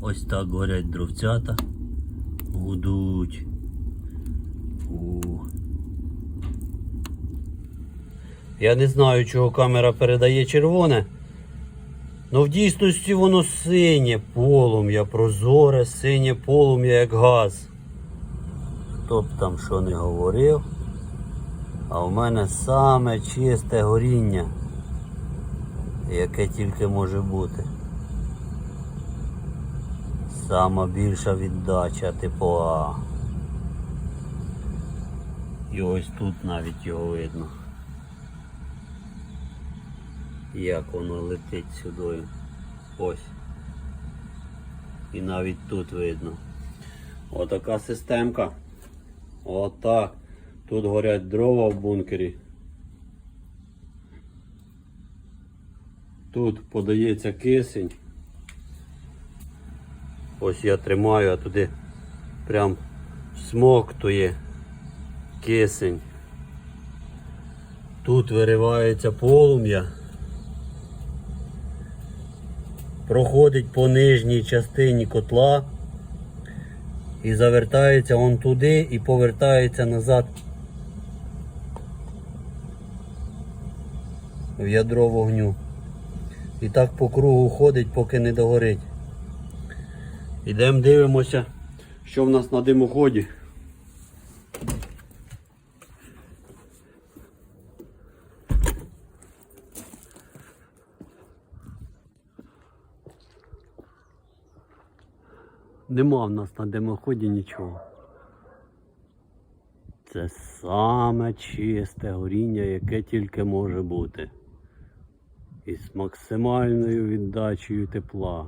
Ось так горять дровцята. Гудуть. Я не знаю, чого камера передає червоне. Ну в дійсності воно синє полум'я, прозоре, синє полум'я, як газ. Хто б там що не говорив, а в мене саме чисте горіння, яке тільки може бути. Сама більша віддача тепла. І ось тут навіть його видно. Як воно летить сюди. Ось. І навіть тут видно. Отака системка. Отак. Тут горять дрова в бункері. Тут подається кисень. Ось я тримаю, а туди прям смоктує кисень. Тут виривається полум'я. Проходить по нижній частині котла і завертається он туди і повертається назад в ядро вогню. І так по кругу ходить, поки не догорить. Ідемо дивимося, що в нас на димоході. Нема в нас на димоході нічого. Це саме чисте горіння, яке тільки може бути. І з максимальною віддачею тепла.